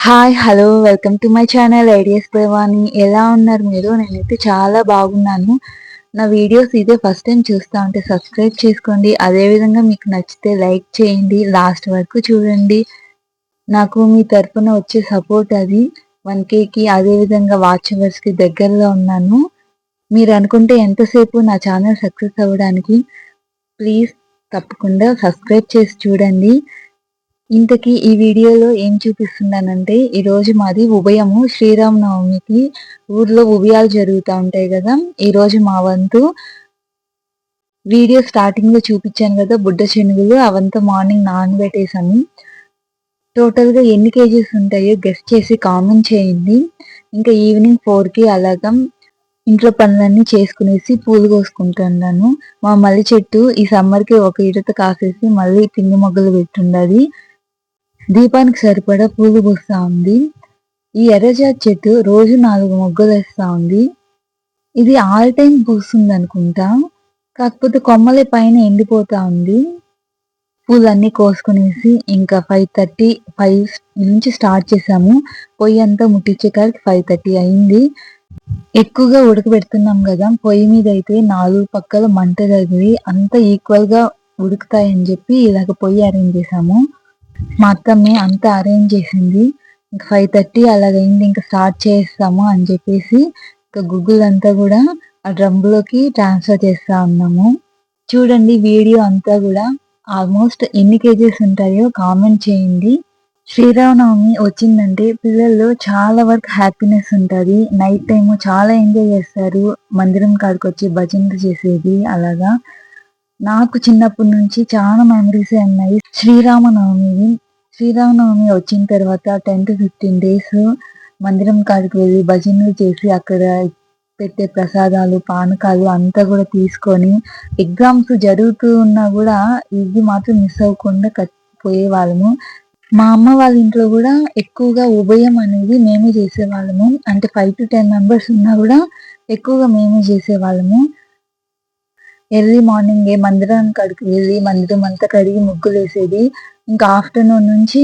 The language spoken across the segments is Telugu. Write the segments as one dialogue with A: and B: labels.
A: Hi hello welcome to my channel ideas ప్రేవాణి ఎలా ఉన్నారు మీరు? నేనైతే చాలా బాగున్నాను. నా వీడియోస్ ఇదే ఫస్ట్ టైం చూస్తా ఉంటే సబ్స్క్రైబ్ చేసుకోండి. అదేవిధంగా మీకు నచ్చితే లైక్ చేయండి. లాస్ట్ వరకు చూడండి. నాకు మీ తరఫున వచ్చే సపోర్ట్ అది. వన్ కేకి అదేవిధంగా వాచ్ అవర్స్కి దగ్గరలో ఉన్నాను. మీరు అనుకుంటే ఎంతసేపు నా ఛానల్ సక్సెస్ అవ్వడానికి ప్లీజ్ తప్పకుండా సబ్స్క్రైబ్ చేసి చూడండి. ఇంతకీ ఈ వీడియోలో ఏం చూపిస్తున్నానంటే ఈరోజు మాది ఉభయము శ్రీరామనవమికి ఊర్లో ఉభయాలు జరుగుతూ ఉంటాయి కదా. ఈరోజు మా వంతు వీడియో స్టార్టింగ్లో చూపించాను కదా బుడ్డ శనుగులు అవంతా మార్నింగ్ నానబెట్టేసాము టోటల్గా ఎన్ని కేజీస్ ఉంటాయో గెస్ట్ చేసి కామెంట్ చేయండి. ఇంకా ఈవినింగ్ ఫోర్కి అలాగా ఇంట్లో పనులన్నీ చేసుకునేసి పూలు కోసుకుంటున్నాను. మా మల్లి చెట్టు ఈ సమ్మర్కి ఒక ఇడత కాసేసి మళ్ళీ పిండి మొగ్గలు పెట్టుండది దీపానికి సరిపడా పూలు పూస్తా ఉంది. ఈ ఎర్రజాతి చెట్టు రోజు నాలుగు మొగ్గలు వేస్తా ఉంది. ఇది ఆల్ టైం పూస్తుంది అనుకుంటా. కాకపోతే కొమ్మల పైన ఎండిపోతా ఉంది. పూలన్నీ కోసుకునేసి ఇంకా ఫైవ్ థర్టీ ఫైవ్ నుంచి స్టార్ట్ చేసాము పొయ్యి అంతా ముట్టించేకాడికి ఫైవ్ థర్టీ అయింది. ఎక్కువగా ఉడకబెడుతున్నాం కదా పొయ్యి మీద అయితే నాలుగు పక్కల మంట తగిలి అంతా ఈక్వల్గా ఉడుకుతాయని చెప్పి ఇలాగ పొయ్యి అరేంజ్ చేసాము మా అత్తమ్మే అంతా అరేంజ్ చేసింది. ఇంకా ఫైవ్ థర్టీ అలాగైంది ఇంకా స్టార్ట్ చేస్తాము అని చెప్పేసి ఇంకా గూగుల్ అంతా కూడా ఆ డ్రమ్లోకి ట్రాన్స్ఫర్ చేస్తా ఉన్నాము. చూడండి వీడియో అంతా కూడా ఆల్మోస్ట్ ఎన్ని కేజీస్ ఉంటాయో కామెంట్ చేయండి. శ్రీరామనవమి వచ్చిందంటే పిల్లల్లో చాలా వరకు హ్యాపీనెస్ ఉంటుంది. నైట్ టైం చాలా ఎంజాయ్ చేస్తారు. మందిరం కాడికి వచ్చి భజనలు చేసేది అలాగా. నాకు చిన్నప్పటి నుంచి చాలా మెమరీస్ ఉన్నాయి. శ్రీరామనవమి శ్రీరామనవమి వచ్చిన తర్వాత టెన్ టు ఫిఫ్టీన్ డేస్ మందిరం కాడికి వెళ్ళి భజనలు చేసి అక్కడ పెట్టే ప్రసాదాలు పానకాలు అంతా కూడా తీసుకొని ఎగ్జామ్స్ జరుగుతూ ఉన్నా కూడా ఇది మాత్రం మిస్ అవ్వకుండా పోయే వాళ్ళము మా అమ్మ వాళ్ళ ఇంట్లో కూడా ఎక్కువగా ఉభయం అనేది మేమే చేసేవాళ్ళము. అంటే ఫైవ్ టు టెన్ మెంబర్స్ ఉన్నా కూడా ఎక్కువగా మేమే చేసేవాళ్ళము. ఎర్లీ మార్నింగ్ ఏ మందిరానికి కడికి వెళ్ళి మందిరం అంతా కడిగి ముగ్గులు వేసేది ఇంకా ఆఫ్టర్నూన్ నుంచి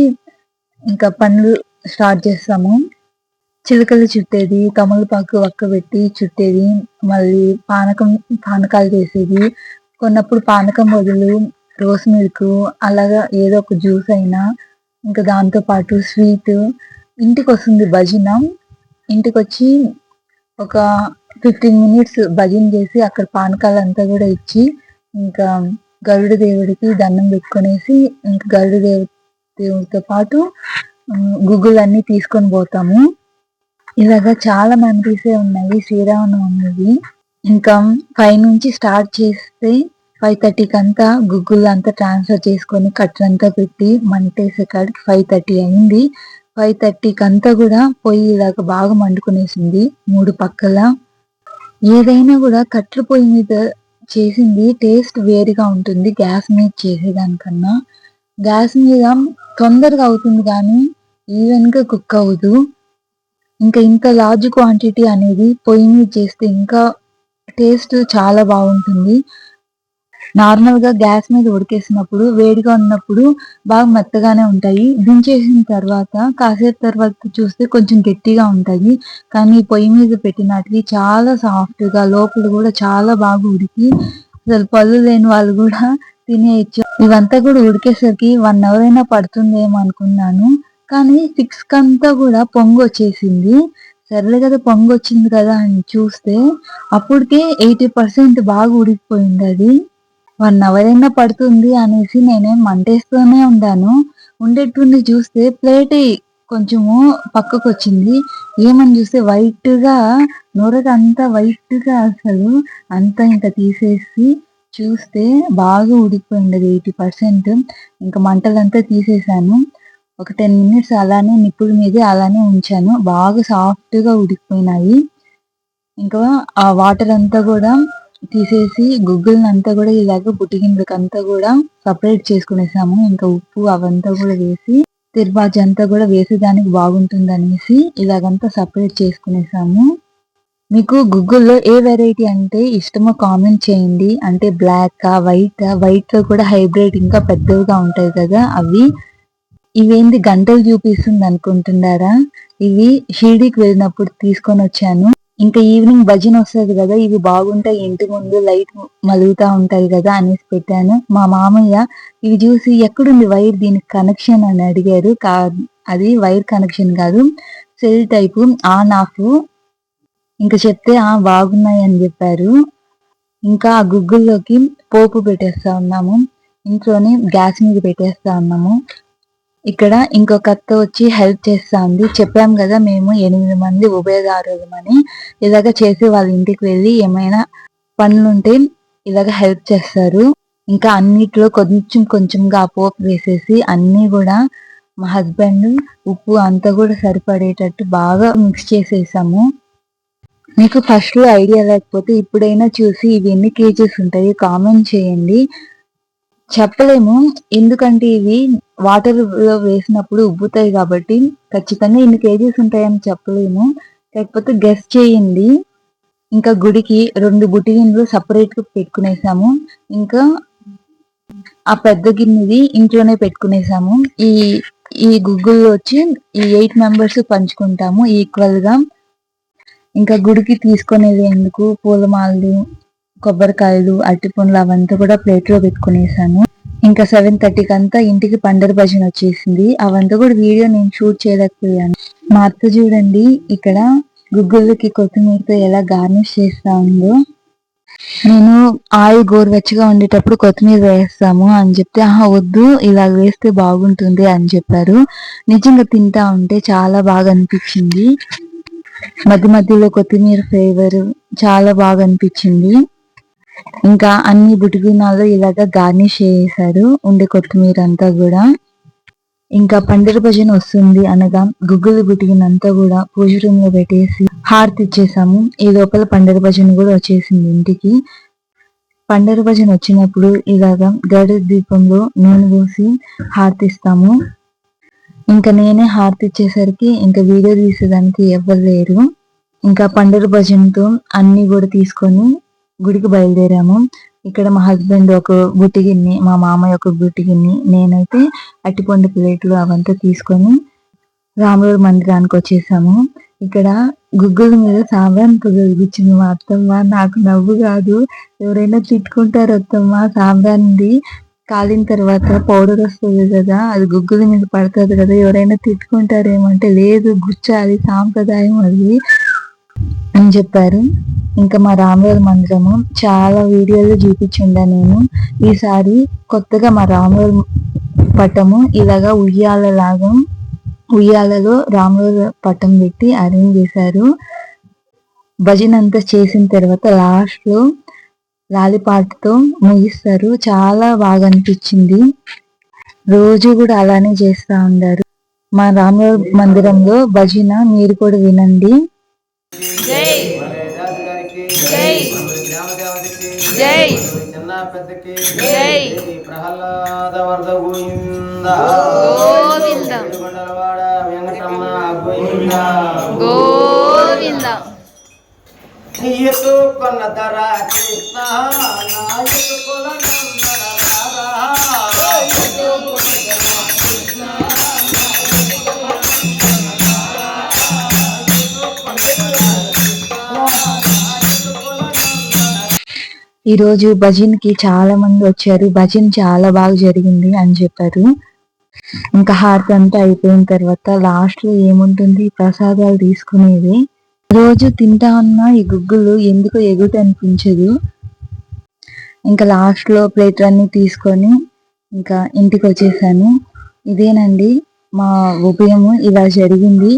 A: ఇంకా పనులు స్టార్ట్ చేస్తాము. చిలుకలు చుట్టేది తమలపాకు వక్క పెట్టి చుట్టేది మళ్ళీ పానకం పానకాలు చేసేది. కొన్నప్పుడు పానకం బదులు రోస్ మిల్క్ అలాగా ఏదో ఒక జ్యూస్ అయినా ఇంకా దాంతో పాటు స్వీట్. ఇంటికి వస్తుంది భజన. ఇంటికి వచ్చి ఒక ఫిఫ్టీన్ మినిట్స్ భజన చేసి అక్కడ పానకాలు అంతా కూడా ఇచ్చి ఇంకా గరుడ దేవుడికి దండం పెట్టుకునేసి ఇంకా గరుడ దేవు దేవుడితో పాటు గుగ్గులు అన్ని తీసుకొని పోతాము. ఇలాగా చాలా మెమరీసే ఉన్నాయి శ్రీరామనవమివి ఇంకా ఫైవ్ నుంచి స్టార్ట్ చేస్తే ఫైవ్ థర్టీకి అంతా గుగ్గులు అంతా ట్రాన్స్ఫర్ చేసుకొని కట్టరంతా పెట్టి మంటేసే కాడికి ఫైవ్ థర్టీ అయింది. ఫైవ్ థర్టీకి అంతా కూడా పొయ్యి ఇలాగ బాగా మండుకునేసింది మూడు పక్కల. ఏదైనా కూడా కట్టెల పొయ్యి మీద చేసింది టేస్ట్ వేరుగా ఉంటుంది గ్యాస్ మీద చేసేదానికన్నా. గ్యాస్ మీద తొందరగా అవుతుంది కానీ ఈవెన్గా కుక్ అవ్వదు. ఇంకా ఇంత లార్జ్ క్వాంటిటీ అనేది పొయ్యి మీద చేస్తే ఇంకా టేస్ట్ చాలా బాగుంటుంది. నార్మల్గా గ్యాస్ మీద ఉడికేసినప్పుడు వేడిగా ఉన్నప్పుడు బాగా మెత్తగానే ఉంటాయి. దించేసిన తర్వాత కాసేపు తర్వాత చూస్తే కొంచెం గట్టిగా ఉంటాయి. కానీ పొయ్యి మీద పెట్టినట్టు చాలా సాఫ్ట్గా లోపల కూడా చాలా బాగా ఉడికి అసలు పళ్ళు లేని వాళ్ళు కూడా తినేయచ్చు. ఇవంతా కూడా ఉడికేసరికి వన్ అవర్ అయినా పడుతుందేమో అనుకున్నాను. కానీ సిక్స్ కంతా కూడా పొంగు వచ్చేసింది. సర్లే కదా పొంగు వచ్చింది కదా అని చూస్తే అప్పటికే ఎయిటీ పర్సెంట్ బాగా ఉడికిపోయింది అది. వన్ అవర్ అయినా పడుతుంది అనేసి నేనేం మంటేస్తూనే ఉండాను. ఉండేటువంటి చూస్తే ప్లేట్ కొంచెము పక్కకు వచ్చింది ఏమని చూస్తే వైట్గా అంతా వైట్గా అసలు అంతా ఇంకా తీసేసి చూస్తే బాగా ఉడికిపోయింది ఎయిటీ పర్సెంట్. ఇంకా మంటలంతా తీసేసాను. ఒక టెన్ మినిట్స్ అలానే నిప్పుల మీద అలానే ఉంచాను. బాగా సాఫ్ట్గా ఉడికిపోయినాయి. ఇంకా ఆ వాటర్ అంతా కూడా తీసేసి గుగ్గుల్ని అంతా కూడా ఇలాగ బుట్టిగిండ్లకి అంతా కూడా సపరేట్ చేసుకునేసాము. ఇంకా ఉప్పు అవంతా కూడా వేసి తిరుబాజు అంతా కూడా వేసేదానికి బాగుంటుంది అనేసి ఇలాగంతా సపరేట్ చేసుకునేసాము. మీకు గుగ్గుల్లో ఏ వెరైటీ అంటే ఇష్టమో కామెంట్ చేయండి. అంటే బ్లాక్ వైట్ వైట్లో కూడా హైబ్రిడ్ ఇంకా పెద్దవిగా ఉంటాయి కదా అవి. ఇవేంది గంటలు చూపిస్తుంది అనుకుంటున్నారా? ఇవి షిరిడీకి వెళ్ళినప్పుడు తీసుకొని వచ్చాను. ఇంకా ఈవినింగ్ భజన వస్తుంది కదా ఇవి బాగుంటాయి ఇంటి ముందు లైట్ మలుగుతా ఉంటాయి కదా అనేసి పెట్టాను. మా మామయ్య ఇవి చూసి ఎక్కడుంది వైర్? దీనికి కనెక్షన్ అని అడిగారు. కా అది వైర్ కనెక్షన్ కాదు సెల్ టైపు ఆన్ ఆఫ్ ఇంకా చెప్తే ఆ బాగున్నాయి అని చెప్పారు. ఇంకా ఆ గుగ్గుల్లోకి పోపు పెట్టేస్తా ఉన్నాము. ఇంట్లోనే గ్యాస్ మీద పెట్టేస్తా ఉన్నాము. ఇక్కడ ఇంకొక అత్త వచ్చి హెల్ప్ చేస్తా ఉంది చెప్పాం కదా మేము ఎనిమిది మంది ఉభయదారులమని ఇలాగ చేసి వాళ్ళ ఇంటికి వెళ్ళి ఏమైనా పనులుంటే ఇలాగ హెల్ప్ చేస్తారు. ఇంకా అన్నిట్లో కొంచెం కొంచెంగా ఆ పోపు వేసేసి అన్నీ కూడా మా హస్బెండ్ ఉప్పు అంతా కూడా సరిపడేటట్టు బాగా మిక్స్ చేసేసాము. మీకు ఫస్ట్ ఐడియా లేకపోతే ఇప్పుడైనా చూసి ఇవి ఎన్ని కేజీస్ ఉంటాయి కామెంట్ చేయండి. చెప్పలేము. ఎందుకంటే ఇవి వాటర్లో వేసినప్పుడు ఉబ్బుతాయి కాబట్టి ఖచ్చితంగా ఇన్ని కేజీస్ ఉంటాయని చెప్పలేము. లేకపోతే గెస్ట్ చేయండి. ఇంకా గుడికి రెండు బుట్టి గిన్నెలు సపరేట్గా పెట్టుకునేసాము. ఇంకా ఆ పెద్ద గిన్నెది ఇంట్లోనే పెట్టుకునేసాము. ఈ ఈ గుగ్గుల్లో వచ్చి ఈ ఎయిట్ మెంబర్స్ పంచుకుంటాము ఈక్వల్గా. ఇంకా గుడికి తీసుకునేది ఎందుకు? పూలమాలలు కొబ్బరికాయలు అరటి పండ్లు అవంతా కూడా ప్లేట్లో పెట్టుకునేసాను ఇంకా సెవెన్ థర్టీకి అంతా ఇంటికి పండర భజన వచ్చేసింది. అవంతా కూడా వీడియో నేను షూట్ చేయలేకపోయాను. మా అత్త చూడండి ఇక్కడ గుగ్గుళ్ళకి కొత్తిమీరతో ఎలా గార్నిష్ చేస్తా ఉందో. నేను ఆయిల్ గోరువెచ్చగా ఉండేటప్పుడు కొత్తిమీర వేస్తాము అని చెప్తే ఆహా వద్దు ఇలా వేస్తే బాగుంటుంది అని చెప్పారు. నిజంగా తింటా ఉంటే చాలా బాగా అనిపించింది. మధ్య మధ్యలో కొత్తిమీర ఫ్లేవర్ చాలా బాగా అనిపించింది. ఇంకా అన్ని బుటిగినాలు ఇలాగ గార్నిష్ చేశారు ఉండే కొత్తిమీర అంతా కూడా. ఇంకా పండుగ భజన వస్తుంది అనగా గుగ్గులు గుటిగినంతా కూడా పూజ రూమ్లో పెట్టేసి హారతి ఇచ్చేసాము. ఈ లోపల పండుగ భజన కూడా వచ్చేసింది ఇంటికి. పండుగ భజన వచ్చినప్పుడు ఇలాగా గడ దీపంలో నూనె పోసి హారతి ఇస్తాము. ఇంకా నేనే హారతి ఇచ్చేసరికి ఇంకా వీడియో తీసేదానికి ఎవ్వరు లేరు. ఇంకా పండుగ భజనతో అన్ని కూడా తీసుకొని గుడికి బయలుదేరాము. ఇక్కడ మా హస్బెండ్ ఒక బుట్టి మా మామయ్య ఒక బుట్టి నేనైతే అట్టిపండు ప్లేట్లు అవంతా తీసుకొని రాముల మందిరానికి వచ్చేసాము. ఇక్కడ గుగ్గుల మీద సాంబ్రాన్ని గుచ్చింది మా అత్తమ్మ నాకు నవ్వు కాదు. ఎవరైనా తిట్టుకుంటారు అత్తమ్మ సాంబ్రాన్ని కాలిన తర్వాత పౌడర్ వస్తుంది కదా అది గుగ్గుల మీద పడుతుంది కదా ఎవరైనా తిట్టుకుంటారేమంటే లేదు గుచ్చాలి సాంప్రదాయం అది అని చెప్పారు. ఇంకా మా రామరాజు మందిరము చాలా వీడియోలు చూపించిండా నేను. ఈసారి కొత్తగా మా రామరాజు పట్టము ఇలాగా ఉయ్యాల లాగా ఉయ్యాలలో రామరాజు పట్టం పెట్టి అరేంజ్ చేశారు. భజన అంతా చేసిన తర్వాత లాస్ట్లో లాలిపాటతో ముగిస్తారు. చాలా బాగా అనిపించింది. రోజు కూడా అలానే చేస్తా ఉన్నారు. మా రామరాజు మందిరంలో భజన మీరు కూడా వినండి.
B: జై. జై. జై. చిన్న పెద్దకి జై ప్రహ్లాద వరద గోవింద. గోవింద కొండలవాడ వెంకటమ్మ గోవింద గోవింద ఎత్తుకొన్న ధర. కృష్ణ నందన
A: ఈ రోజు భజన్కి చాలా మంది వచ్చారు. భజన్ చాలా బాగా జరిగింది అని చెప్పారు. ఇంకా హారతి అంతా అయిపోయిన తర్వాత లాస్ట్లో ఏముంటుంది? ప్రసాదాలు తీసుకునేది. రోజు తింటా ఉన్న ఈ గుగ్గులు ఎందుకు ఎగుట అనిపించదు ఇంకా లాస్ట్లో ప్లేట్లన్నీ తీసుకొని ఇంకా ఇంటికి వచ్చేసాను. ఇదేనండి మా ఉభయము ఇలా జరిగింది.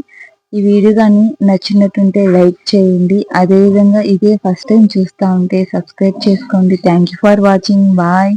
A: ఈ వీడియో కానీ నచ్చినట్టుంటే లైక్ చేయండి. అదేవిధంగా ఇదే ఫస్ట్ టైం చూస్తూ ఉంటే సబ్స్క్రైబ్ చేసుకోండి. Thank you for watching bye